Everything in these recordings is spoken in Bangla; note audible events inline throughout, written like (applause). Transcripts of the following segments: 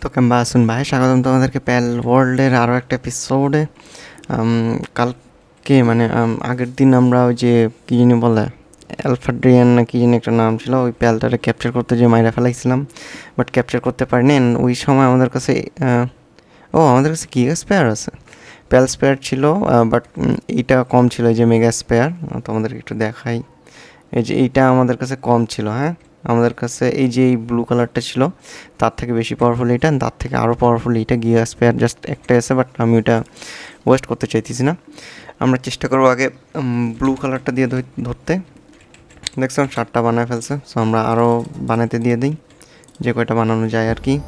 তো কেমবা আসুন ভাই, স্বাগতম তোমাদেরকে প্যাল ওয়ার্ল্ডের আরও একটা এপিসোডে কালকে মানে আগের দিন আমরা ওই যে, কী জানি বলে অ্যালফাড্রিয়ান না কি জানি একটা নাম ছিল, ওই প্যালটারে ক্যাপচার করতে যে মাইরা ফেলাইছিলাম বাট ক্যাপচার করতে পারিনি। ওই সময় আমাদের কাছে ও, আমাদের কাছে কি স্পেয়ার আছে? প্যাল স্পেয়ার ছিল বাট এইটা কম ছিল যে মেগা স্পেয়ার তোমাদেরকে একটু দেখাই। এই যে এইটা আমাদের কাছে কম ছিল হ্যাঁ? আমাদের কাছে এই যে এই ব্লু কালারটা ছিল, তার থেকে বেশি পাওয়ারফুল এটা তার থেকে আরও পাওয়ারফুল এইটা গিয়া স্পেয়ার জাস্ট একটা আছে বাট আমি ওটা ওয়েস্ট করতে চাইতেছি না। আমরা চেষ্টা করব আগে ব্লু কালারটা দিয়ে ধর- ধরতে। দেখছিলাম শার্টটা বানায় ফেলছে সো আমরা আরও বানাতে দিয়ে দিই। যে কয়টা বানানো যায় আর কি।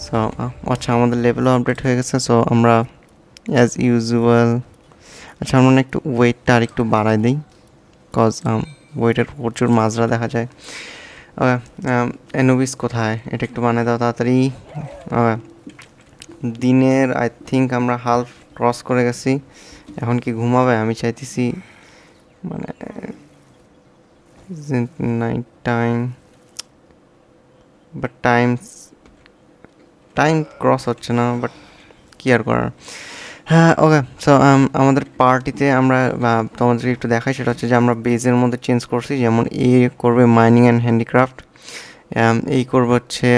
সো আচ্ছা আমাদের লেভেলও আপডেট হয়ে গেছে সো আমরা অ্যাজ ইউজুয়াল আচ্ছা আমরা একটু ওয়েটটা আর একটু বাড়াই দিই। কজ ওয়েটের প্রচুর মাজরা দেখা যায়। এনোবিস কোথায়? এটা একটু বানিয়ে দাও তাড়াতাড়ি। দিনের আই থিঙ্ক আমরা হাফ ক্রস করে গেছি। এখন কি ঘুমাবে? আমি চাইতেছি মানে night time but time time cross হচ্ছে না বাট কি আর করার? হ্যাঁ ওকে সো আমাদের পার্টিতে আমরা, বা তোমাদের একটু দেখাই, সেটা হচ্ছে যে আমরা বেজের মধ্যে চেঞ্জ করছি, যেমন এ করবে মাইনিং অ্যান্ড হ্যান্ডিক্রাফট এই করবে হচ্ছে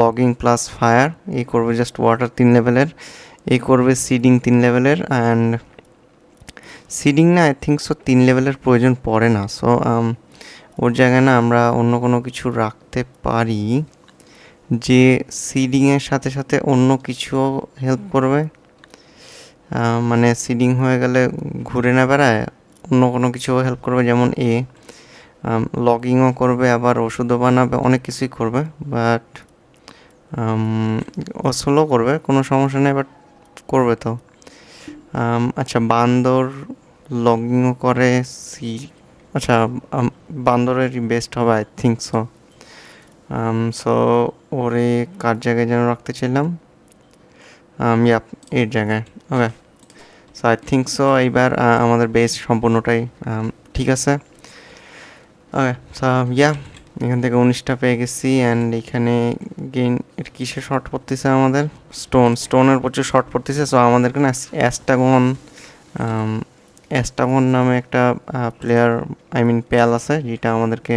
লগিং প্লাস ফায়ার এই করবে জাস্ট ওয়াটার তিন লেভেলের এই করবে সিডিং তিন লেভেলের অ্যান্ড সিডিং না আই থিঙ্ক সো তিন লেভেলের প্রয়োজন পড়ে না। সো ওর জায়গায় না আমরা অন্য কোনো কিছু রাখতে পারি, যে সিডিংয়ের সাথে সাথে অন্য কিছুও হেল্প করবে। মানে সিডিং হয়ে গেলে ঘুরে না বেড়ায়, অন্য কোনো কিছুও হেল্প করবে, যেমন এ লগিংও করবে, আবার ওষুধও বানাবে, অনেক কিছুই করবে বাট ও স্লো করবে, কোনো সমস্যা নেই বাট করবে তো। আচ্ছা বান্দর লগিংও করে সি আচ্ছা বান্দরেরই বেস্ট হবে আই থিঙ্ক সো সো ওরে কার জায়গায় যেন রাখতে চাইলাম? ইয়াপ এর জায়গায় okay so I think so এইবার আহ, আমাদের বেস সম্পূর্ণটাই আম, ঠিক আছে। ওকে সো ইয়া এখান থেকে উনিশটা পেয়ে গেছি অ্যান্ড এখানে গেইন এটা কিসে শর্ট পড়তেছে আমাদের? স্টোন স্টোনের প্রচুর শর্ট পড়তেছে সো আমাদেরকে না অ্যাস্টাগন অ্যাস্টাগন নামে একটা প্লেয়ার আই মিন প্যাল আছে যেটা আমাদেরকে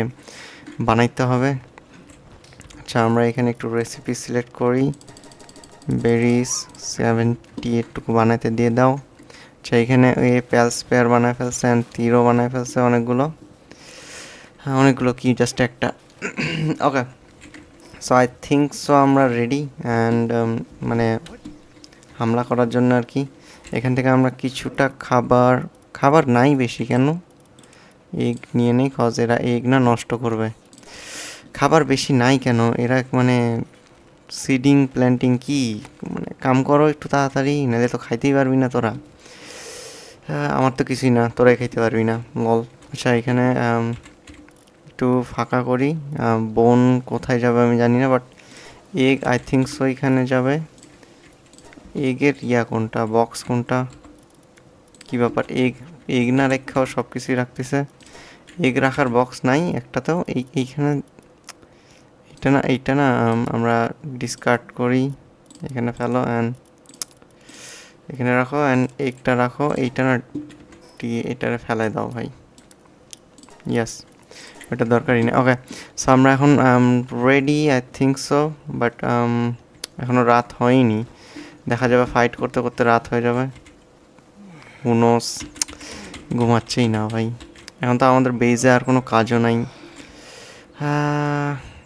বানাইতে হবে। আচ্ছা আমরা এখানে একটু রেসিপি সিলেক্ট করি। বেরিস সেভেন্টি এইটটুকু বানাইতে দিয়ে দাও। আচ্ছা এখানে এ প্যাল স্পেয়ার বানায় ফেলছে অ্যান্ড তীরও বানায় ফেলছে অনেকগুলো। হ্যাঁ অনেকগুলো কি জাস্ট একটা। Okay so I think so আমরা রেডি অ্যান্ড মানে হামলা করার জন্য আর কি। এখান থেকে আমরা কিছুটা খাবার খাবার নাই বেশি কেন? এগ নিয়ে নেই কজ এরা এগ না নষ্ট করবে। খাবার বেশি নাই কেন? এরা মানে সিডিং প্ল্যান্টিং কি? মানে কাম করো একটু তাড়াতাড়ি, নাহলে তো খাইতেই পারবি না তোরা। আমার তো কিছুই না, তোরাই খাইতে পারবি না। বল। আচ্ছা এখানে একটু ফাঁকা করি। বোন কোথায় যাবে আমি জানি না but egg I think so এখানে যাবে। এগের ইয়া কোনটা? বক্স কোনটা? কি ব্যাপার? এগ এগ না রেখাও সব কিছুই রাখতেছে। এগ রাখার বক্স নাই একটাতেও। এই, এইখানে এটা না, এইটা না আমরা ডিসকার্ড করি। এখানে ফেলো অ্যান্ড এখানে রাখো অ্যান্ড এগটা রাখো। এইটা না, টি, এটারে ফেলাই দাও ভাই। ইয়াস এটা দরকারই নেই। ওকে সো আমরা এখন ready I think so but এখনও রাত হয়নি। দেখা যাবে ফাইট করতে করতে রাত হয়ে যাবে। হুনোস ঘুমাচ্ছেই না ভাই। এখন তো আমাদের বেজে আর কোনো কাজও নাই। কি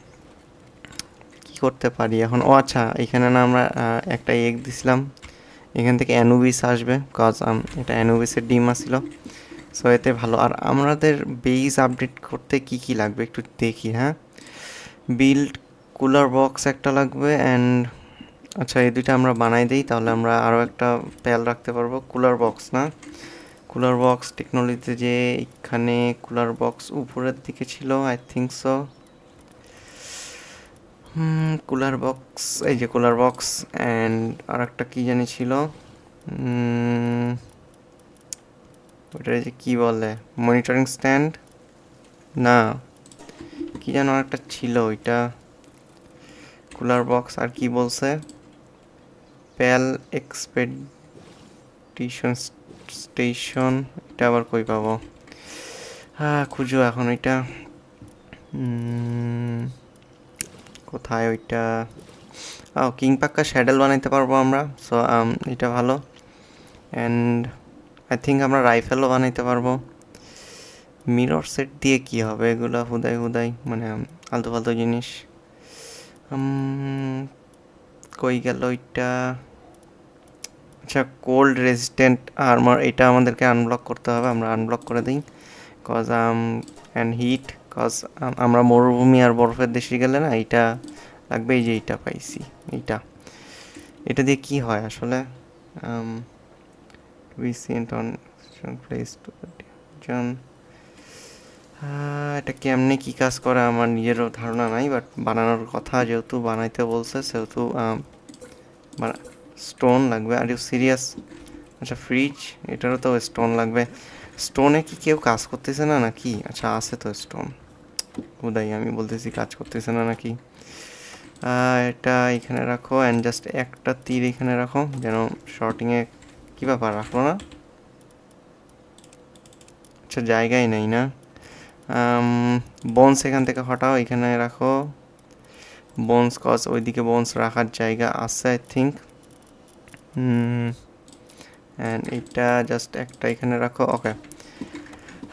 করতে পারি। এখন, ও আচ্ছা এখানে না আমরা একটা এগ দিছিলাম। এখান থেকে অ্যানুবিস আসবে কজ এটা অ্যানুবিসের ডিম আসছিল সো এতে ভালো। আর আমাদের বেস আপডেট করতে কি কি লাগবে একটু দেখি হ্যাঁ? বিল্ড কুলার বক্স একটা লাগবে অ্যান্ড আচ্ছা এই দুইটা আমরা বানাই দিই, তাহলে আমরা আরও একটা প্যাল রাখতে পারব। কুলার বক্স না? কুলার বক্স টেকনোলজিতে যে এখানে কুলার বক্স উপরের দিকে ছিল I think so cooler box এই যে কুলার বক্স অ্যান্ড আর একটা কী জানি ছিল? ওটা যে কী বলে? মনিটরিং স্ট্যান্ড না কি যেন একটা ছিল ওইটা। কুলার বক্স আর কি বলছে? প্যাল এক্সপেডিশন স্টেশন এটা আবার কই পাবো? হ্যাঁ খুঁজো এখন উম, কোথায় ওইটা? ও কিং পাক্কা শ্যাডেল বানাইতে পারব আমরা সো এটা ভালো। অ্যান্ড আই থিঙ্ক আমরা রাইফেলও বানাইতে পারব। মিরর সেট দিয়ে কি হবে এগুলো? হুদাই হুদাই মানে আলতু ফালতু জিনিস। কই গেল ওইটা? আচ্ছা কোল্ড রেজিস্ট্যান্ট আর্মার এটা আমাদেরকে আনব্লক করতে হবে, আমরা আনব্লক করে দিই। কজ অ্যান্ড হিট কজ আমরা মরুভূমি আর বরফের দেশে গেলে না এইটা লাগবে এই যে এইটা পাইছি, এইটা। এটা দিয়ে কি হয় আসলে? অন প্লেস টু জন এটা কেমনে কি কাজ করে আমার নিজেরও ধারণা নাই বাট বানানোর কথা যেহেতু বানাইতে বলছে, সেহেতু স্টোন লাগবে। আর ইউ সিরিয়াস আচ্ছা ফ্রিজ এটারও তো স্টোন লাগবে। স্টোনে কি কেউ কাজ করতেছে না নাকি? আচ্ছা আছে তো স্টোন উদয় আমি বলতেছি, কাজ করতেছে না নাকি? এটা এখানে রাখো অ্যান্ড জাস্ট একটা তীর এখানে রাখো, যেন শর্টিংয়ে কী ব্যাপার, রাখল না? আচ্ছা জায়গায় নেই না। বোনস এখান থেকে হটাও, এখানে রাখো। বোনস কজ ওইদিকে বোনস রাখার জায়গা আছে আই থিঙ্ক অ্যান্ড এটা জাস্ট একটা এখানে রাখো ওকে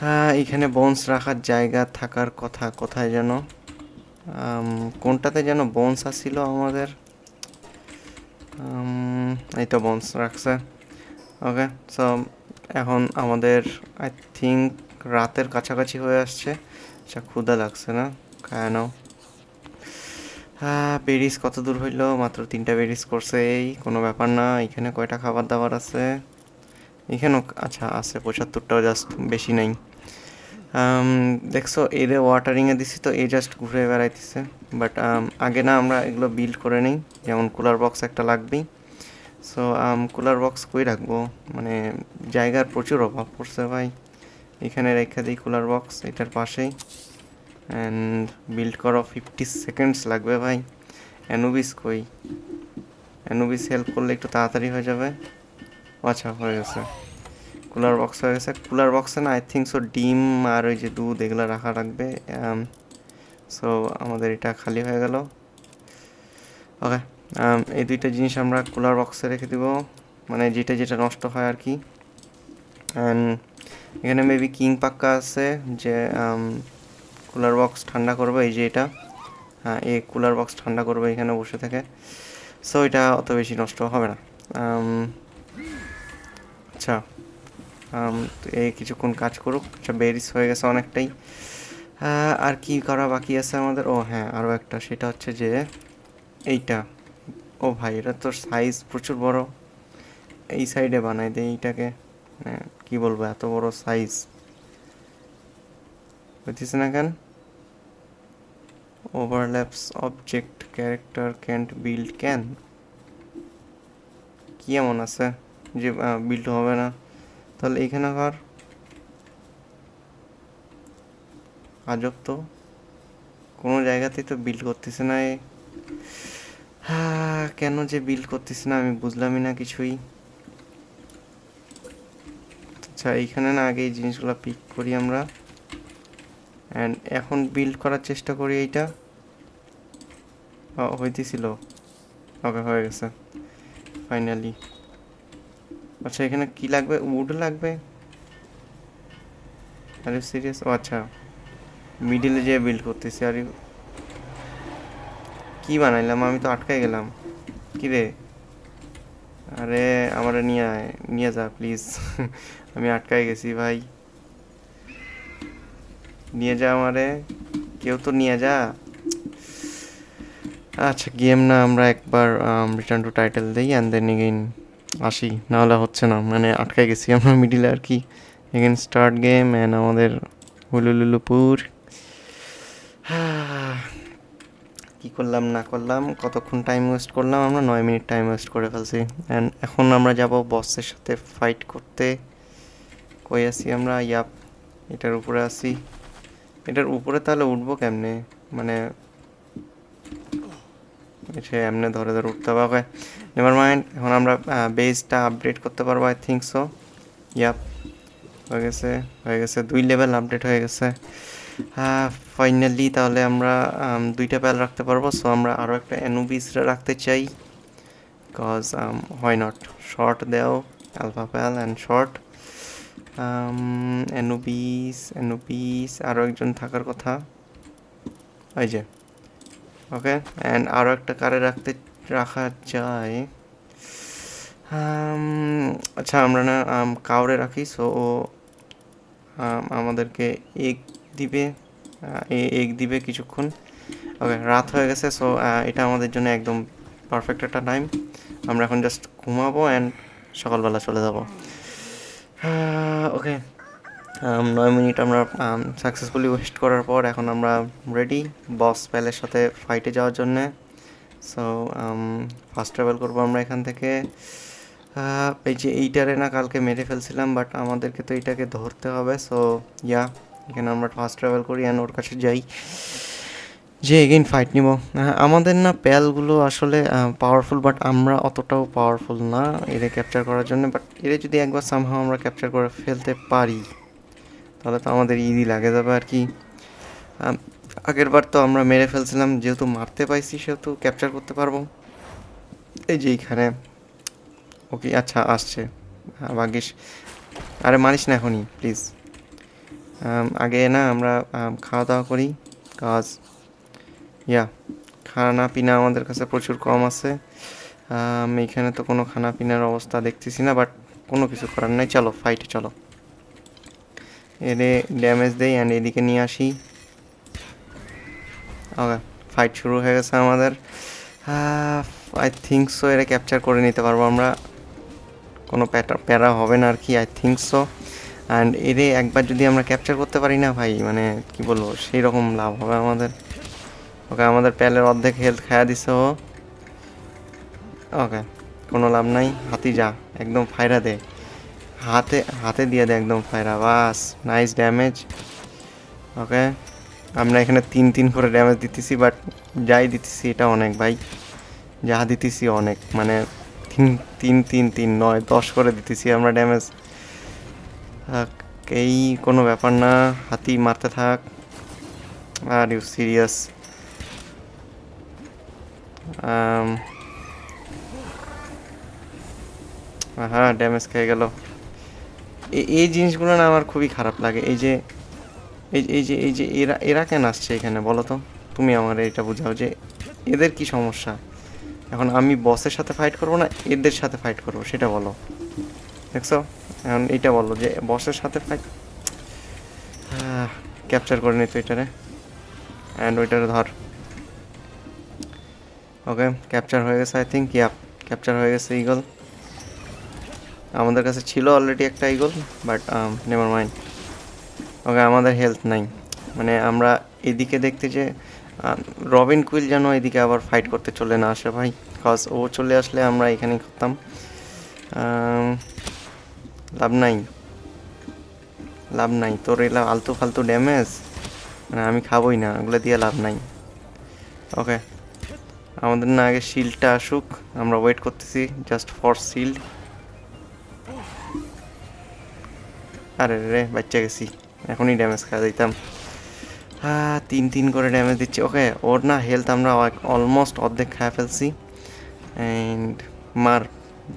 হ্যাঁ এখানে বোনস রাখার জায়গা থাকার কথা, কোথায় যেন? কোনটাতে যেন বোনস আসছিল আমাদের? এই তো বোনস রাখছে। ওকে সো এখন আমাদের আই থিঙ্ক রাতের কাছাকাছি হয়ে আসছে। আচ্ছা ক্ষুদা লাগছে না? নাও হ্যাঁ বেরিস কত দূর হইল? মাত্র তিনটা বেরিস করছে এই, কোনো ব্যাপার না। এখানে কয়টা খাবার দাবার আছে? এখানেও আচ্ছা আছে, পঁচাত্তরটাও জাস্ট বেশি নাই। দেখছ এরে ওয়াটারিংয়ে দিছি তো, এই জাস্ট ঘুরে বেড়াইতেছে। বাট আগে না আমরা এগুলো বিল্ড করে নিই, যেমন কুলার বক্স একটা লাগবেই। সো কুলার বক্স কই রাখব? মানে জায়গার প্রচুর অভাব পড়ছে ভাই। এখানে রেখে দিই কুলার বক্স এটার পাশেই। অ্যান্ড বিল্ড করো ফিফটি সেকেন্ডস লাগবে ভাই। অ্যানুবিস কই? অ্যানুবিস হেল্প করলে একটু তাড়াতাড়ি হয়ে যাবে। আচ্ছা হয়ে গেছে। কুলার বক্স হয়ে গেছে। কুলার বক্সে না আই থিঙ্ক সো ডিম আর ওই যে দুধ এগুলো রাখা রাখবে। সো আমাদের এটা খালি হয়ে গেল। ওকে এই দুইটা জিনিস আমরা কুলার বক্সে রেখে দিব। মানে যেটা যেটা নষ্ট হয় আর কি। অ্যান্ড এখানে মেবি কিং পাক্কা আছে যে কুলার বক্স ঠান্ডা করবে এই যে এটা। হ্যাঁ এই কুলার বক্স ঠান্ডা করবে এখানে বসে থেকে। সো এটা অত বেশি নষ্ট হবে না। Um, আচ্ছা। um, এই কিছুক্ষণ কাজ করুক বেরিস হয়ে গেছে অনেকটাই। আর কি করা বাকি আছে আমাদের? ও হ্যাঁ আরও একটা, সেটা হচ্ছে যে এইটা। ও ভাই, এটা তো সাইজ প্রচুর বড়। এই সাইডে বানাই দেয় এইটাকে। মানে কি বলব, এত বড় সাইজ বুঝতেছে না কেন? Overlaps object character can't build can কি এমন আছে? যে বিল্ড হবে না। তাহলে এখানে কর আজব তো। কোনো জায়গাতেই তো বিল্ড করতেছে না হ্যাঁ কেন যে বিল্ড করতেছে না আমি বুঝলামই না কিছুই। আচ্ছা এইখানে না আগে এই জিনিসগুলো পিক করি আমরা। অ্যান্ড এখন বিল্ড করার চেষ্টা করি এইটা। হইতেছিল। ওকে হয়ে গেছে। ফাইনালি আচ্ছা এখানে কি লাগবে? উড লাগবে? আরে সিরিয়াস ও আচ্ছা। মিডিলে যেয়ে বিল্ড করতেছি। আর কি বানাইলাম? আমি তো আটকাই গেলাম। কি রে? আরে, আমার নিয়ে আয়, নিয়ে যা প্লিজ (laughs) আমি আটকাই গেছি, ভাই। নিয়ে যা আমারে। কেউ তো নিয়ে যা। আচ্ছা গেম না আমরা একবার রিটার্ন টু টাইটেল দিই অ্যান্ড দেন এগেইন আসি, নাহলে হচ্ছে না। মানে আটকে গেছি আমরা মিডিলে আর কি। এগেন স্টার্ট গেম অ্যান্ড আমাদের হুলুলুলুপুর। (sighs) কি করলাম, না করলাম, কতক্ষণ টাইম ওয়েস্ট করলাম, আমরা নয় মিনিট টাইম ওয়েস্ট করে ফেলছি। অ্যান্ড এখন আমরা যাব বসের সাথে ফাইট করতে। কই আছি আমরা? ইয়াপ এটার উপরে আছি। এটার উপরে তাহলে উঠবো কেমনে? মানে সে এমনি ধরে ধরে উঠতে হবে। নেভার মাইন্ড এখন আমরা বেসটা আপডেট করতে পারব আই থিঙ্ক সো ইয়াপ হয়ে গেছে হয়ে গেছে, দুই লেভেল আপডেট হয়ে গেছে। হ্যাঁ ফাইনালি তাহলে আমরা দুইটা প্যাল রাখতে পারব সো আমরা আরও একটা এনুবিস রাখতে চাই। কজ হোয়াই নট শর্ট দেও alpha pal and short Anubis Anubis আরও একজন থাকার কথা। ওই যে ওকে অ্যান্ড আরও একটা কারে রাখতে রাখা যায় আচ্ছা আমরা না কাউরে রাখি সো ও আমাদেরকে এগ দিবে এগ দিবে কিছুক্ষণ। ওকে রাত হয়ে গেছে সো এটা আমাদের জন্য একদম পারফেক্ট একটা টাইম আমরা এখন জাস্ট ঘুমাবো অ্যান্ড সকালবেলা চলে যাব। ওকে নয় মিনিট আমরা সাকসেসফুলি ওয়েস্ট করার পর এখন আমরা রেডি বস প্যালের সাথে ফাইটে যাওয়ার জন্যে। সো ফার্স্ট ট্রাভেল করব আমরা এখান থেকে। এই যে এইটারে না কালকে মেরে ফেলছিলাম বাট আমাদেরকে তো এইটাকে ধরতে হবে। সো ইয়া এখানে আমরা ফার্স্ট ট্রাভেল করি অ্যান্ড ওর কাছে যাই। যে এগেইন ফাইট নিব। আমাদের না প্যালগুলো আসলে পাওয়ারফুল বাট আমরা অতটাও পাওয়ারফুল না এরে ক্যাপচার করার জন্য। বাট এরে যদি একবার সামহাও আমরা ক্যাপচার করে ফেলতে পারি, তাহলে তো আমাদের ইজি লাগে যাবে আর কি। আগের বার তো আমরা মেরে ফেলছিলাম, যেহেতু মারতে পাইছি সেহেতু ক্যাপচার করতে পারব। এই যে এইখানে। ওকে আচ্ছা আসছে। ভাগ্যিস। আরে মানিস না এখনই প্লিজ আগে না আমরা খাওয়া দাওয়া করি, কাজ। ইয়া খানা পিনা আমাদের কাছে প্রচুর কম আছে। এইখানে তো কোনো খানা পিনার অবস্থা দেখতেছি না বাট কোনো কিছু করার নাই। চলো ফাইটে চলো। এরে ড্যামেজ দেই অ্যান্ড এদিকে নিয়ে আসি। ওকে ফাইট শুরু হয়ে গেছে আমাদের। আই থিঙ্ক সো এরা ক্যাপচার করে নিতে পারব আমরা। কোনো প্যাটা প্যারা হবে না আর কি আই থিঙ্ক সো অ্যান্ড এরে একবার যদি আমরা ক্যাপচার করতে পারি না ভাই মানে কি বলব, সেই রকম লাভ হবে আমাদের। ওকে আমাদের প্যালের অর্ধেক হেলথ খায়া দিছে ও। ওকে কোনো লাভ নাই, হাতি যা, একদম ফায়রা দে। হাতে হাতে দিয়ে দে একদম ফায়রা বাস নাইস ড্যামেজ ওকে আমরা এখানে তিন তিন করে ড্যামেজ দিতেছি বাট যাই দিতেছি এটা অনেক ভাই। যা দিতেছি অনেক মানে তিন তিন তিন তিন, নয়, দশ করে দিতেছি আমরা ড্যামেজ এই কোনো ব্যাপার না, হাতি মারতে থাক। আর ইউ সিরিয়াস হ্যাঁ ড্যামেজ খেয়ে গেল। এই জিনিসগুলো না আমার খুবই খারাপ লাগে, এই যে এই এই যে এই যে, এরা এরা কেন আসছে এখানে বলো তো? তুমি আমার এটা বোঝাও যে এদের কি সমস্যা? এখন আমি বসের সাথে ফাইট করব না, এদের সাথে ফাইট করব, সেটা বলো। দেখছ? এখন এইটা বলো যে বসের সাথে ফাইট ক্যাপচার করে নিত এটারে। অ্যান্ড ওইটারে ধর। ওকে ক্যাপচার হয়ে গেছে আই থিঙ্ক ইয়া ক্যাপচার হয়ে গেছে ইগল আমাদের কাছে ছিল অলরেডি একটা eagle but never mind okay, আমাদের হেলথ নাই। মানে আমরা এদিকে দেখতে যে রবিন কুইল যেন এদিকে আবার ফাইট করতে চলে না আসে ভাই কজ ও চলে আসলে আমরা এখানেই করতাম। লাভ নাই। লাভ নাই। তোর এলা আলতু ফালতু ড্যামেজ মানে আমি খাবোই না, ওগুলো দিয়ে লাভ নাই। ওকে, আমাদের না আগে শিল্ডটা আসুক, আমরা ওয়েট করতেছি জাস্ট ফর শিল্ড আরে রে, বাচ্চা গেছি। এখনই ড্যামেজ খাওয়া দিতাম। তিন তিন করে ড্যামেজ দিচ্ছি। ওকে ওর না হেলথ আমরা অলমোস্ট অর্ধেক খাওয়া ফেলছি। অ্যান্ড মার,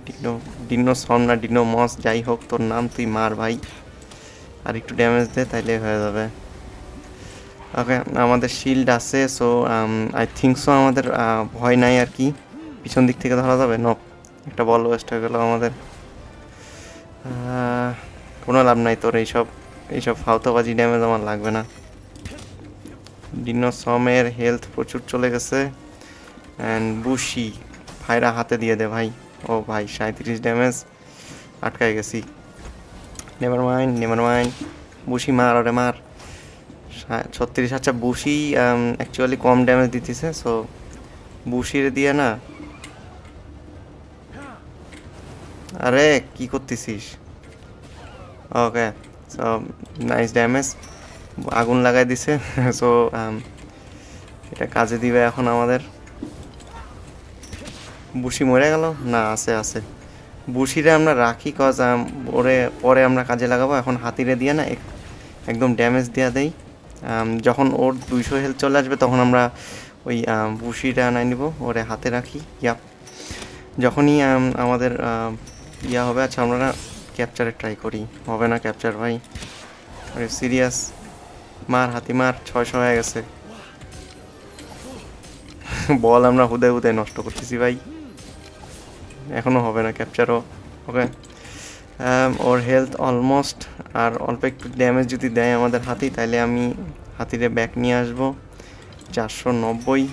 ডিনো ডিনো সন না, ডিনো মস, যাই হোক, তোর নাম তুই মার ভাই। আর একটু ড্যামেজ দে, তাইলে হয়ে যাবে। ওকে আমাদের শিল্ড আছে সো আই থিঙ্ক সো আমাদের ভয় নাই আর কি। পিছন দিক থেকে ধরা যাবে? ন একটা বল ওয়েস্ট হয়ে গেল আমাদের। কোনো লাভ নাই তোর এইসব। এইসব ফাউতাবাজি ড্যামেজ আমার লাগবে না। ডিনোসমের হেলথ প্রচুর চলে গেছে। অ্যান্ড বুশি ফায়রা হাতে দিয়ে দে ভাই। ও ভাই সাঁত্রিশ ড্যামেজ আটকায় গেছি। Never mind never mind Bushi মার আরে মার। ছত্রিশ আচ্ছা বুশি অ্যাকচুয়ালি কম ড্যামেজ দিতেছে সো বুশির দিয়ে না। আরে, কি করতেছিস? ওকে সো নাইস ড্যামেজ আগুন লাগাই দিছে (laughs) সো এটা কাজে দিবে এখন আমাদের। বুসি মরে গেল? না আছে আছে। বুসিরে আমরা রাখি কজ ওরে পরে আমরা কাজে লাগাবো। এখন হাতিরে দিয়ে না এক- একদম ড্যামেজ দেওয়া দেই। আম, যখন ওর দুইশো হেলথ চলে আসবে তখন আমরা ওই বুসিটা আনাই নিব ওরে হাতে রাখি। ইয়াপ যখনই আম, আমাদের আম, ইয়া হবে আচ্ছা আমরা ক্যাপচারে ট্রাই করি। হবে না ক্যাপচার ভাই। আরে সিরিয়াস মার হাতি, মার। ছয়শো হয়ে গেছে। বল, আমরা হুদে হুদে নষ্ট করতেছি, ভাই। এখনও হবে না ক্যাপচারও ওকে ওর হেলথ অলমোস্ট আর অল্প একটু ড্যামেজ যদি দেয় আমাদের হাতি তাহলে আমি হাতিরে ব্যাক নিয়ে আসব। চারশো নব্বই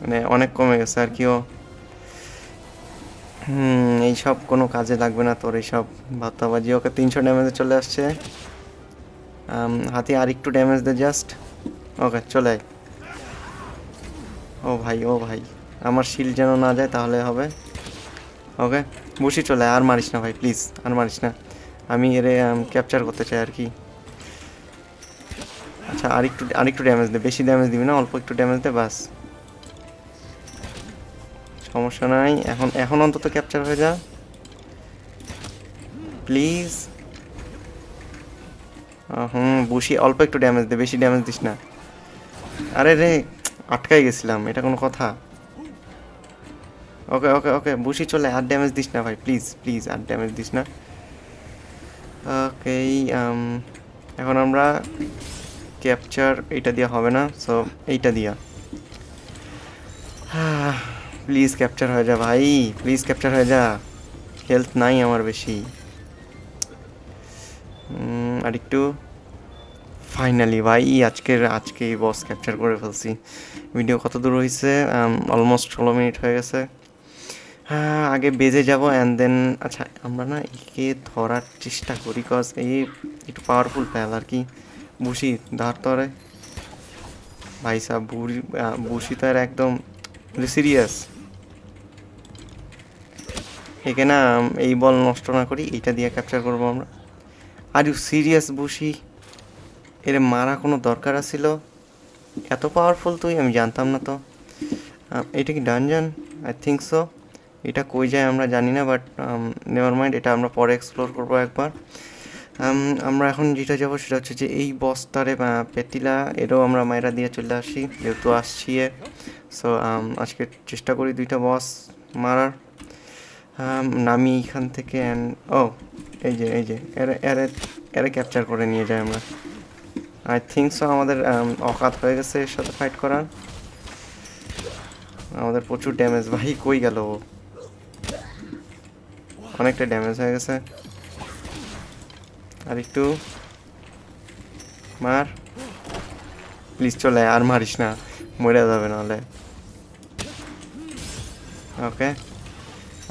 মানে অনেক কমে গেছে আর কি ও। হুম, এইসব কোনো কাজে লাগবে না তোর, এইসব ভাত্তাবাজি ওকে তিনশো ড্যামেজে চলে আসছে। হাতি আর একটু ড্যামেজ দে জাস্ট ওকে, চলে ও ভাই ও ভাই, আমার শিল যেন না যায় তাহলে হবে। ওকে, বসি চলে আর মারিস না ভাই প্লিজ আর মারিস না। আমি এরে ক্যাপচার করতে চাই আর কি। আচ্ছা আর একটু আর একটু ড্যামেজ দে, বেশি ড্যামেজ দিবি না, অল্প একটু ড্যামেজ দে বাস সমস্যা নাই। এখন এখন অন্তত ক্যাপচার হয়ে যা। প্লিজ হুম, বুসি, অল্প একটু ড্যামেজ দে, বেশি ড্যামেজ দিস না। আরে রে, আটকাই গেছিলাম, এটা কোনো কথা। ওকে ওকে ওকে বুসি চলে, আর ড্যামেজ দিস না ভাই প্লিজ প্লিজ আর ড্যামেজ দিস না। ওকে এখন আমরা ক্যাপচার এইটা দিয়া হবে না সো এইটা দিয়া। প্লিজ ক্যাপচার হয়ে যা ভাই প্লিজ ক্যাপচার হয়ে যা। হেলথ নাই আমার বেশি। আর একটু ফাইনালি ভাই, আজকের, আজকে বস ক্যাপচার করে ফেলছি। ভিডিও কত দূর হয়েছে অলমোস্ট ষোলো মিনিট হয়ে গেছে। হ্যাঁ আগে বেজে যাব অ্যান্ড দেন আচ্ছা আমরা না একে ধরার চেষ্টা করি কজ এই একটু পাওয়ারফুল প্যাল আর কি। বুসি, ধর তরে ভাই সাহ বুড়ি বুসি তো আর একদম সিরিয়াস একে না এই বল নষ্ট না করি এইটা দিয়ে ক্যাপচার করব আমরা। আর ইউ সিরিয়াস বুসি? এর মারা কোনো দরকার আছিল? এত পাওয়ারফুল তুই আমি জানতাম না তো। এটা কি ডানজান আই থিঙ্ক সো এটা কই যায় আমরা জানি না বাট নেভার মাইন্ড এটা আমরা পরে এক্সপ্লোর করব একবার। Um, আমরা এখন যেটা যাব সেটা হচ্ছে যে এই বস্তারে পেতিলা এরও আমরা মায়েরা দিয়ে চলে আসি যেহেতু আসছি সো আজকে চেষ্টা করি দুইটা বস মারার। Um, নামি এখান থেকে অ্যান্ড ও এই যে এই যে, এরে এরে এরে ক্যাপচার করে নিয়ে যাই আমরা। আই থিঙ্ক সো আমাদের অকাত হয়ে গেছে এর সাথে ফাইট করার। আমাদের প্রচুর ড্যামেজ ভাই, কই গেল ও? অনেকটা ড্যামেজ হয়ে গেছে। আর একটু, মার। প্লিজ চলে, আর মারিস না। মরে যাবে নাহলে। ওকে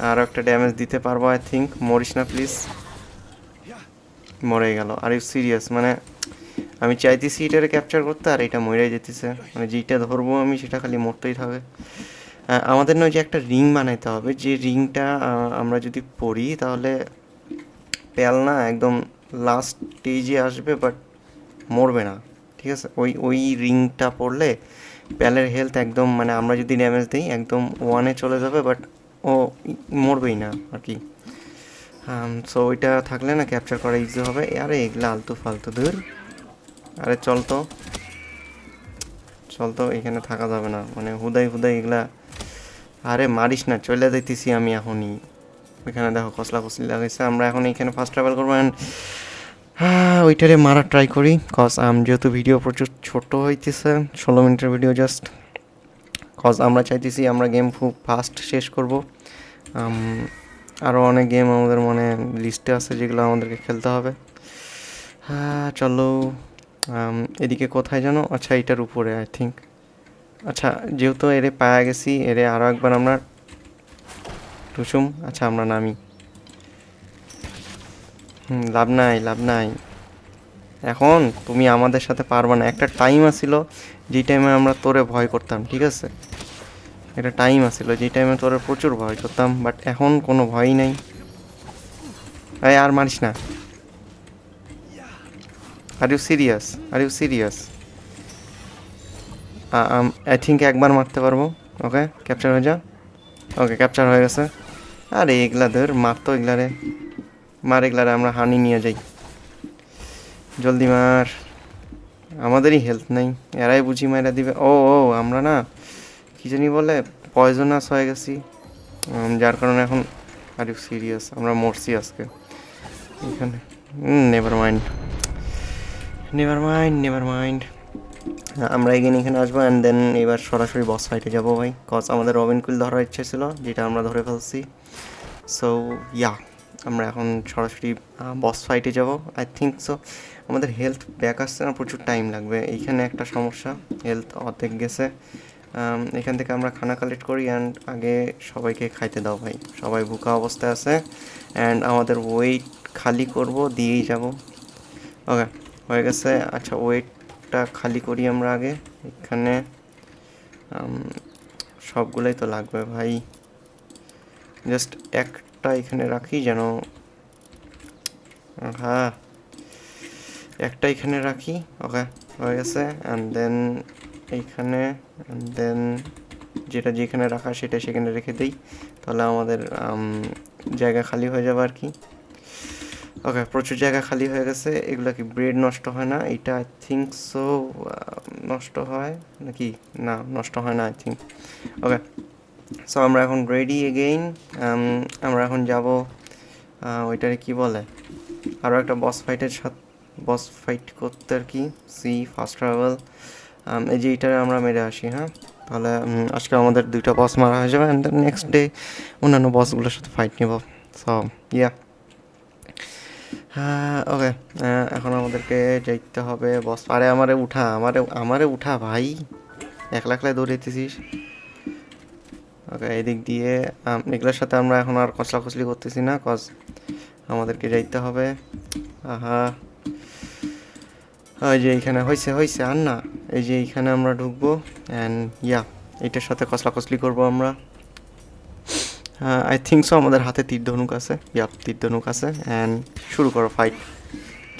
আর একটা ড্যামেজ দিতে পারব আই থিঙ্ক মরিস না প্লিজ মরে গেল। আর ইউ সিরিয়াস মানে আমি চাইতেছি এটারে ক্যাপচার করতে, আর এটা মরে যেতেছে। মানে যেইটা ধরবো আমি, সেটা খালি মরতেই থাকবে আমাদের নয় যে একটা রিং বানাইতে হবে। যে রিংটা আমরা যদি পড়ি, তাহলে প্যাল না, একদম লাস্ট স্টেজে আসবে বাট মরবে না। ঠিক আছে? ওই ওই রিংটা পড়লে প্যালের হেলথ একদম মানে আমরা যদি ড্যামেজ দিই, একদম ওয়ানে চলে যাবে বাট ও মরবেই না আর কি। সো ওইটা থাকলে না ক্যাপচার করা ইজি হবে। আরে এগুলো আলতু ফালতু দূর। আরে চল তো। চল তো, এখানে থাকা যাবে না। মানে হুদাই হুদাই এগুলা। আরে মারিস না, চলে যাইতেছি আমি এখনই। এখানে দেখো কসলা কসলি লাগাইছে। আমরা এখন এখানে ফার্স্ট ট্রাভেল করব অ্যান্ড ওইটারে মারা ট্রাই করি। কজ যেহেতু ভিডিও প্রচুর ছোট হইতেছে, ষোলো মিনিটের ভিডিও জাস্ট কজ আমরা চাইতেছি আমরা গেম খুব ফাস্ট শেষ করব। আরও অনেক গেম আমাদের মনে লিস্টে আছে যেগুলো আমাদেরকে খেলতে হবে। হ্যাঁ চলো এদিকে কোথায় জানো? আচ্ছা এটার উপরে আই থিঙ্ক আচ্ছা যেহেতু এরে পায়া গেছি, এরে আরও একবার আমরা টুসুম। আচ্ছা আমরা নামি। হুম, লাভ নাই লাভ নাই। এখন তুমি আমাদের সাথে পারবে না। একটা টাইম আসিল যেই টাইমে আমরা তোরে ভয় করতাম, ঠিক আছে? একটা টাইম আসিল যেই টাইমে তোরে প্রচুর ভয় করতাম বাট এখন কোনো ভয়ই নাই। এই, আর মারিস না। Are you serious are you serious I think একবার মারতে পারব ওকে ক্যাপচার হয়ে যা। ওকে ক্যাপচার হয়ে গেছে। আরে, এগুলা ধর, মার তো এগুলারে মার এগুলারে আমরা হানি নিয়ে যাই। জলদি মার। আমাদেরই হেলথ নেই। এরাই বুঝি মাইরা দিবে। ও ও, আমরা না কি জানি বলে পয়জনাস হয়ে গেছি। যার কারণে এখন আর ইউ সিরিয়াস আমরা মরছি আজকে। এখানে। Never mind never mind never mind আমরা এগেন এখানে আসব অ্যান্ড দেন এবার সরাসরি বস ফাইটে যাব ভাই। কজ আমাদের রবিন কুইল ধরার ইচ্ছে ছিল, যেটা আমরা ধরে ফেলছি। সো ইয়া আমরা এখন সরাসরি বস ফাইটে যাব। আই থিঙ্ক সো আমাদের হেলথ ব্যাক আসতে না, প্রচুর টাইম লাগবে। এইখানে একটা সমস্যা হেলথ অর্ধেক গেছে। এখান থেকে আমরা খানা কালেক্ট করি অ্যান্ড আগে সবাইকে খাইতে দাও ভাই। সবাই ভুকা অবস্থায় আছে অ্যান্ড আমাদের ওয়েট খালি করব, দিয়েই যাব। ওকে হয়ে গেছে। আচ্ছা ওয়েটটা খালি করি আমরা আগে। এখানে সবগুলোই তো লাগবে ভাই। জাস্ট একটা এখানে রাখি যেন হ্যাঁ একটা এখানে রাখি। ওকে হয়ে গেছে। অ্যান্ড দেন এইখানে দেন যেটা যেখানে রাখা সেটা সেখানে রেখে দিই। তাহলে আমাদের জায়গা খালি হয়ে যাবে আর কি। ওকে প্রচুর জায়গা খালি হয়ে গেছে। এগুলো কি ব্রেড নষ্ট হয় না? এটা আই থিঙ্ক সো নষ্ট হয় নাকি? না, নষ্ট হয় না আই থিঙ্ক ওকে সো আমরা এখন রেডি এগেইন আমরা এখন যাব ওইটারে কি বলে? আরও একটা বস ফাইটের সাথে বস ফাইট করতে আর কি। সি ফাস্ট ট্রাভেল এই যে এইটারে আমরা মেরে আসি হ্যাঁ? তাহলে আজকে আমাদের দুইটা বস মারা হয়ে যাবে অ্যান্ড দেন নেক্সট ডে অন্যান্য বসগুলোর সাথে ফাইট নেব। সো ইয়া হ্যাঁ ওকে এখন আমাদেরকে যাইতে হবে বস আরে, আমারে উঠা, আমারে আমারে উঠা, ভাই। একলা একলাই দৌড়াইতেছিস? ওকে এদিক দিয়ে এগুলোর সাথে আমরা এখন আর কচলা কচলি করতেছি না কজ আমাদেরকে যাইতে হবে। আহা। ওই যে এইখানে হয়েছে হয়েছে আর না। এই যে এইখানে আমরা ঢুকবো অ্যান্ড ইয়া এইটার সাথে কচলি করব আমরা। আই থিঙ্ক সো আমাদের হাতে তীর ধনুক আছে। ইয়াপ তীর ধনুক আছে অ্যান্ড শুরু করো ফাইট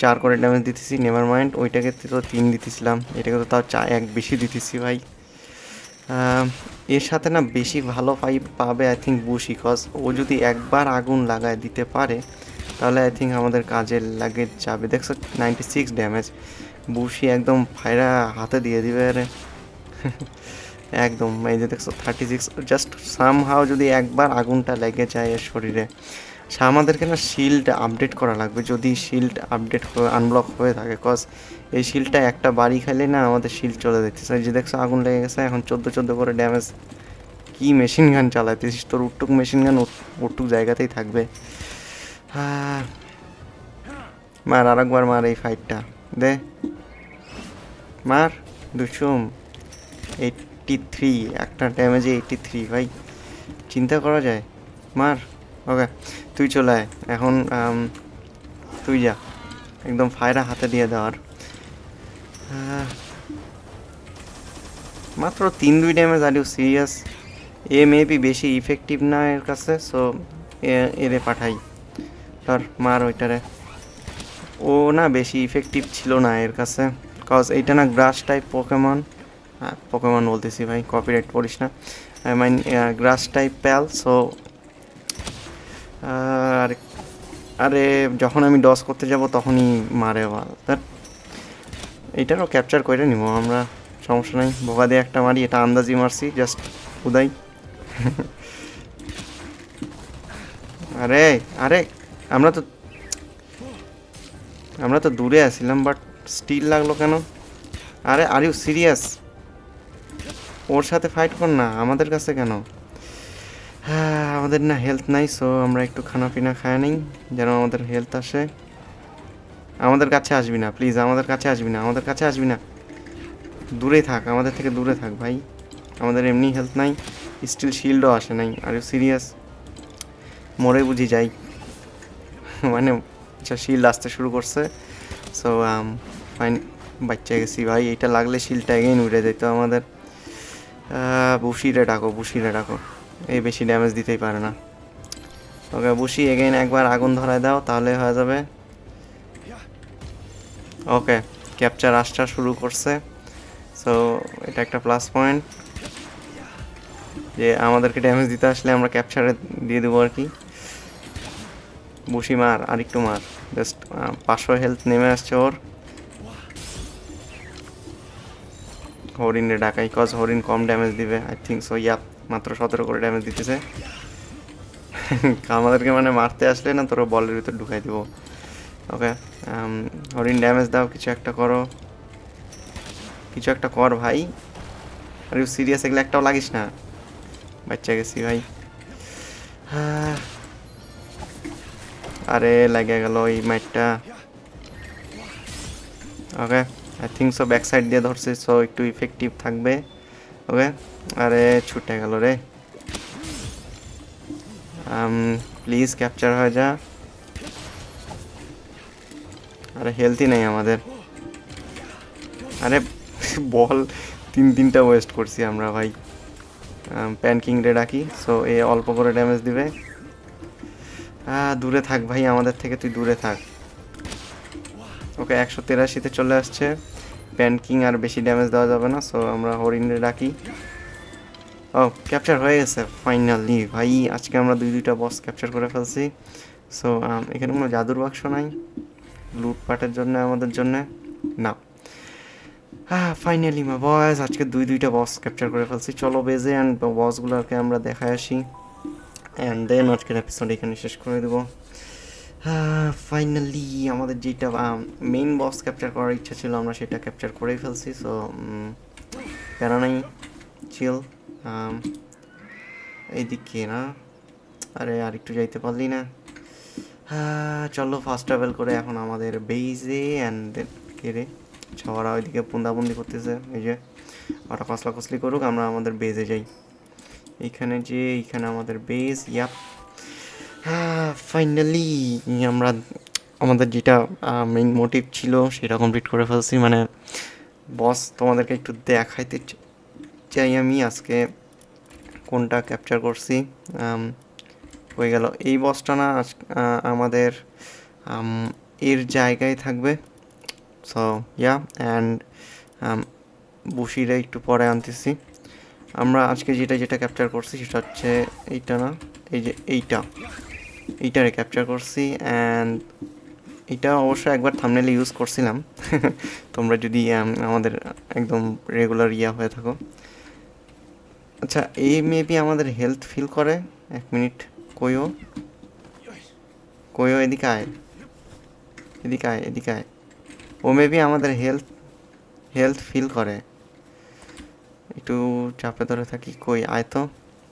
চার করে ড্যামেজ দিতেছি নেভার মাইন্ড ওইটাকে তো তিন দিতেছিলাম। এটাকে তো তাও চা এক বেশি দিতেছি ভাই। এর সাথে না বেশি ভালো ফাইট পাবে আই থিঙ্ক বুশি কজ ও যদি একবার আগুন লাগায় দিতে পারে, তাহলে আই থিঙ্ক আমাদের কাজে লাগে যাবে। দেখছ নাইনটি সিক্স ড্যামেজ বুশি একদম ফাইরা হাতে দিয়ে দিবে আরে একদম, এই যে দেখছ থার্টি সিক্স জাস্ট সামহাও যদি একবার আগুনটা লেগে যায় এর শরীরে সে আমাদেরকে না শিল্ড আপডেট করা লাগবে, যদি শিল্ড আপডেট আনব্লক হয়ে থাকে কজ এই শিল্ডটা একটা বাড়ি খাইলে না আমাদের শিল্ড চলে এই যে দেখছ, আগুন লেগে গেছে, এখন চোদ্দ চোদ্দ করে ড্যামেজ কি মেশিন গান চালাইতেছিস? তোর উটুক মেশিন গান উটুক জায়গাতেই থাকবে। হ্যাঁ মার আরেকবার মার এই ফাইটটা দে। মার। দুশম। এইটটি থ্রি একটা ড্যামেজে এইটটি থ্রি ভাই। চিন্তা করা যায়। মার। ওকে, তুই চলে আয়। এখন তুই যা। একদম ফায়রা হাতে দিয়ে দেওয়ার মাত্র তিন দুই ড্যামেজ আর ইউ সিরিয়াস এ মেবি বেশি ইফেক্টিভ না এর কাছে সো এ এরে পাঠাই। তার মার ওইটারে। ও না বেশি ইফেক্টিভ ছিল না এর কাছে কজ এইটা না গ্রাস টাইপ পোকেমন পোকেমন বলতেছি ভাই কপিরাইট পড়িস না I mean grass type pal so আর, আরে যখন আমি ডস করতে যাব তখনই মারে বাল। এইটারও ক্যাপচার করে নিব আমরা, সমস্যা নাই বোকা দিয়ে একটা মারি, এটা আন্দাজি মারছি জাস্ট উদাই (laughs) আরে আরে, আমরা তো আমরা তো দূরে আছিলাম বাট স্টিল লাগল কেন? আরে আর ইউ সিরিয়াস ওর সাথে ফাইট কর না, আমাদের কাছে কেন? হ্যাঁ আমাদের না হেলথ নাই সো আমরা একটু খানা পিনা খায় নেই, যেন আমাদের হেলথ আসে। আমাদের কাছে আসবি না প্লিজ আমাদের কাছে আসবি না, আমাদের কাছে আসবি না। দূরে থাক, আমাদের থেকে দূরে থাক ভাই। আমাদের এমনি হেলথ নাই স্টিল শিল্ডও আসে নাই আর ইউ সিরিয়াস মরে বুঝি যাই। মানে আচ্ছা শিল্ড আসতে শুরু করছে। সো ফাইন বাচ্চা গেছি ভাই। এটা লাগলে শিলটা এগেইন উড়ে যেত আমাদের। বুশিরে ডাকো বুশিরে ডাকো। এই বেশি ড্যামেজ দিতেই পারে না। ওকে, বুশি এগেইন একবার আগুন ধরায় দাও, তাহলে হয়ে যাবে। ওকে ক্যাপচার আসটা শুরু করছে। সো এটা একটা প্লাস পয়েন্ট যে আমাদেরকে ড্যামেজ দিতে আসলে আমরা ক্যাপচারে দিয়ে দেবো আর কি। বসি মার আর একটু মার জাস্ট পাঁচশো হেলথ নেমে আসছে ওর। হরিণে ডাকাই কজ হরিণ কম ড্যামেজ দিবে আই থিঙ্ক সো ইয়াপ, মাত্র সতেরো করে ড্যামেজ দিতেছে। (laughs) আমাদেরকে মানে মারতে আসলে না, তোর বলের ভিতর ঢুকাই দিব। ওকে হরিণ ড্যামেজ দাও, কিছু একটা করো। কিছু একটা কর ভাই। আর সিরিয়াস এগুলো একটাও লাগিস না। বাচ্চা গেছি ভাই। হ্যাঁ। আরে লাগে গেল ওই মাইটটা। Okay I think so back side দিয়ে ধরছে সো একটু ইফেক্টিভ থাকবে। ওকে আরে ছুটে গেল রে। প্লিজ ক্যাপচার হয়ে যা। আরে হেলথই নেই আমাদের। আরে (laughs) বল, তিন তিনটা ওয়েস্ট করছি আমরা ভাই। প্যান কিং রে ডাকি সো এ অল্প করে ড্যামেজ দিবে। দূরে থাক ভাই, আমাদের থেকে তুই দূরে থাক। ওকে, একশো তেরাশিতে চলে আসছে। প্যান কিং আর বেশি ড্যামেজ দেওয়া যাবে না সো আমরা হরিণে ডাকি। ও ক্যাপচার হয়ে গেছে ফাইনালি ভাই, আজকে আমরা দুই দুইটা বস ক্যাপচার করে ফেলছি। সো এখানে কোনো জাদুর বাক্স নাই। লুটপাটের জন্য, আমাদের জন্য। না। হ্যাঁ ফাইনালি মা বয়স আজকে দুই দুইটা বস ক্যাপচার করে ফেলছি। চলো বেজে অ্যান্ড বসগুলোকে আমরা দেখায় আসি। অ্যান্ড দেন আজকের এপিসোড এখানে শেষ করে দেবো। ফাইনালি আমাদের যেটা মেইন বস ক্যাপচার করার ইচ্ছা ছিল, আমরা সেটা ক্যাপচার করেই ফেলছি। সো প্যারা নাই চিল এইদিকে না। আরে, আর একটু যাইতে পারলি না। চলো ফার্স্ট ট্রাভেল করে এখন আমাদের বেইজে অ্যান্ড দেন কে রে আচ্ছা ওরা ওইদিকে বুন্দাবুন্দি করতেছে, এই যে। ওরা কসলা কসলি করুক, আমরা আমাদের বেজে যাই। এইখানে যে এইখানে আমাদের বেস ইয়াপ ফাইনালি আমরা, আমাদের যেটা মেইন মোটিভ ছিল, সেটা কমপ্লিট করে ফেলছি। মানে বস তোমাদেরকে একটু দেখাইতে চাই আমি আজকে কোনটা ক্যাপচার করছি। হয়ে গেল। এই বসটা না, আজ- আমাদের এর জায়গায় থাকবে। সো ইয়া অ্যান্ড বসিরে একটু পরে আনতেছি। আমরা আজকে যেটা যেটা ক্যাপচার করছি সেটা হচ্ছে এইটা না, এই যে এইটা। এইটারে ক্যাপচার করছি অ্যান্ড এটা অবশ্য একবার থামনেলে ইউজ করছিলাম। (laughs) তোমরা যদি আমাদের একদম রেগুলার ইয়া হয়ে থাকো। আচ্ছা এই মেবি আমাদের হেলথ ফিল করে। এক মিনিট কইও। কইও, এদিকে আয়। এদিকে আয় এদিকে আয়। ও মেবি আমাদের হেলথ হেলথ ফিল করে। একটু চাপে ধরে থাকি। কই, আয় তো।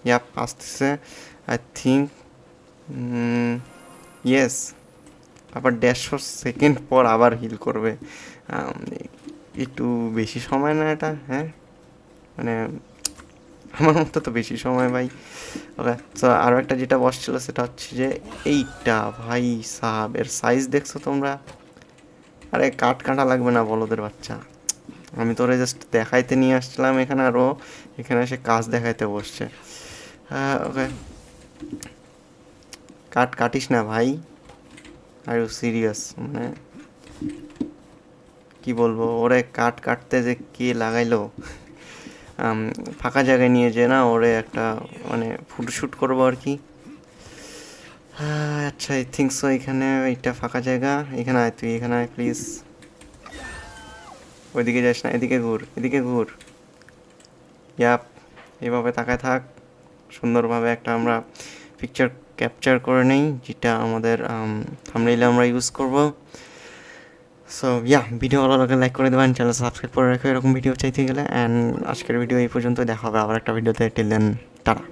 ইয়াপ, আসতেছে। আই থিঙ্ক ইয়েস আবার দেড়শো সেকেন্ড পর আবার হিল করবে। একটু বেশি সময় না এটা হ্যাঁ? মানে আমার মতো তো বেশি সময় ভাই। ওকে তো আরও একটা যেটা বসছিল সেটা হচ্ছে যে, এইটা ভাই সাহাব এর সাইজ দেখছ তোমরা? আরে কাঠ কাটা লাগবে না বলদের বাচ্চা। আমি তোরে জাস্ট দেখাইতে নিয়ে আসছিলাম, এখানে আরও এখানে এসে কাজ দেখাইতে বসছে। ওকে। কাট, কাটিস না ভাই। আর সিরিয়াস মানে কি বলব? ওরে কাট কাটতে যে কে লাগাইলো? ফাঁকা জায়গায় নিয়ে যে না ওরে একটা মানে ফটোশ্যুট করব আর কি। আচ্ছা আই থিঙ্ক সো এখানে, এইটা ফাঁকা জায়গা। এখানে আয় তুই, এখানে আয় প্লিজ ওইদিকে যাস না, এদিকে ঘুর এদিকে ঘুর। ইয়াপ এভাবে তাকায় থাক। সুন্দরভাবে একটা আমরা পিকচার ক্যাপচার করে নেই, যেটা আমাদের থামনেইলে আমরা ইউজ করব। সো ইয়া ভিডিও ভালো লাগলে লাইক করে দেবেন চ্যানেল সাবস্ক্রাইব করে রাখো। এরকম ভিডিও চাইতে গেলে অ্যান্ড আজকের ভিডিও এই পর্যন্ত দেখা হবে আবার একটা ভিডিওতে টিল দেন টাটা